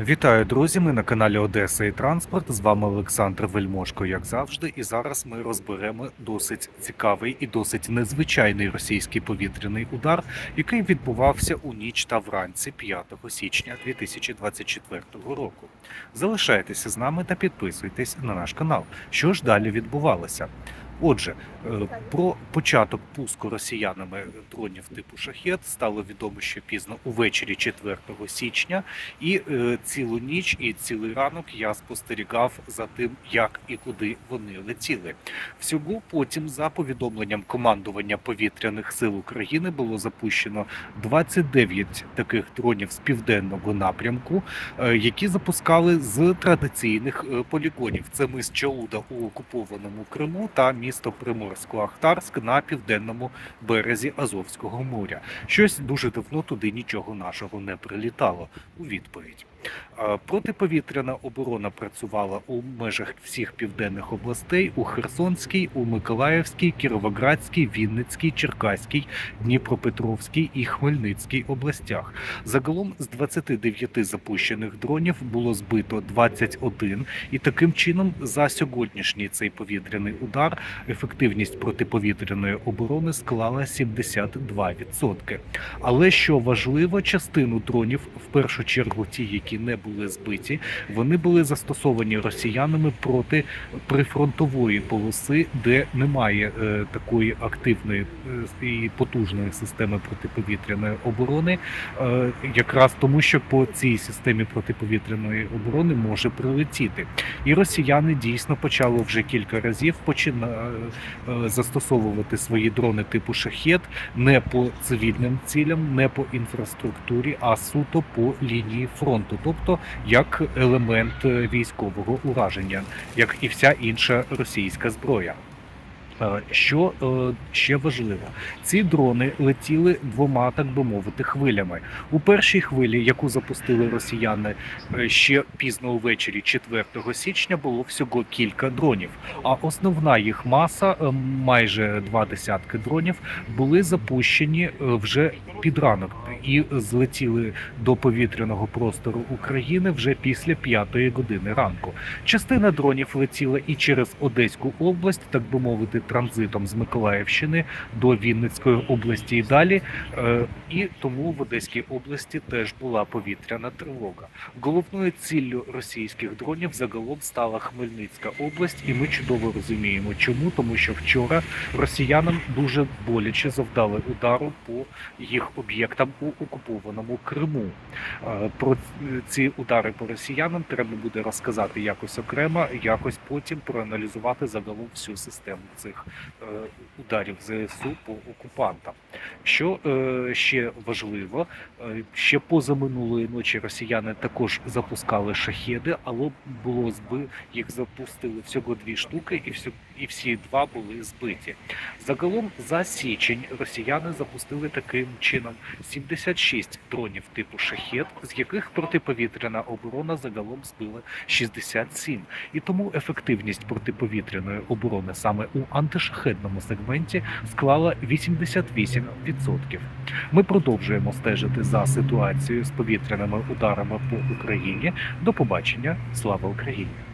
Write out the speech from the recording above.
Вітаю, друзі! Ми на каналі Одеса і Транспорт. З вами Олександр Вельмошко, як завжди. І зараз ми розберемо досить цікавий і досить незвичайний російський повітряний удар, який відбувався у ніч та вранці 5 січня 2024 року. Залишайтеся з нами та підписуйтесь на наш канал. Що ж далі відбувалося? Отже, е, про початок пуску росіянами дронів типу шахет стало відомо ще пізно увечері 4 січня, і е, цілу ніч і цілий ранок я спостерігав за тим, як і куди вони летіли. Всього потім, за повідомленням командування повітряних сил України, було запущено 29 таких дронів з південного напрямку, е, які запускали з традиційних полігонів. Це мис Чауда у окупованому Криму та місто Приморсько-Ахтарськ на південному березі Азовського моря. Щось дуже давно туди нічого нашого не прилітало у відповідь. Протиповітряна оборона працювала у межах всіх південних областей у Херсонській, у Миколаївській, Кіровоградській, Вінницькій, Черкаській, Дніпропетровській і Хмельницькій областях. Загалом з 29 запущених дронів було збито 21, і таким чином за сьогоднішній цей повітряний удар ефективність протиповітряної оборони склала 72%. Але що важливо, частину дронів, в першу чергу ті, які не були збиті, вони були застосовані росіянами проти прифронтової полоси, де немає е, такої активної е, і потужної системи протиповітряної оборони, е, якраз тому, що по цій системі протиповітряної оборони може прилетіти. І росіяни дійсно почали вже кілька разів почина... е, застосовувати свої дрони типу шахет не по цивільним цілям, не по інфраструктурі, а суто по лінії фронту, тобто як елемент військового ураження, як і вся інша російська зброя. Е, Що е, ще важливо, ці дрони летіли двома, так би мовити, хвилями. У першій хвилі, яку запустили росіяни е, ще пізно увечері, 4 січня, було всього кілька дронів. А основна їх маса, майже два десятки дронів, були запущені вже під ранок і злетіли до повітряного простору України вже після п'ятої години ранку. Частина дронів летіла і через Одеську область, так би мовити, транзитом з Миколаївщини до Вінницької області і далі. Е, І тому в Одеській області теж була повітряна тривога. Головною ціллю російських дронів загалом стала Хмельницька область, і ми чудово розуміємо, чому тому, що вчора росіянам дуже боляче завдали удару по їх об'єктам у окупованому Криму. Е, Про ці удари по росіянам треба буде розказати якось окремо, якось потім проаналізувати загалом всю систему цих е, ударів ЗСУ по окупантам. Що е, ще важливо, ще позаминулої ночі росіяни також запускали шахеди, але було зби їх запустили всього дві штуки, і всі, і всі два були збиті. Загалом за січень росіяни запустили таким чином 76 дронів типу шахет, з яких протиповітряна оборона загалом збила 67. І тому ефективність протиповітряної оборони саме у антишахедному сегменті склала 88%. Ми продовжуємо стежити за ситуацією з повітряними ударами по Україні. До побачення, слава Україні!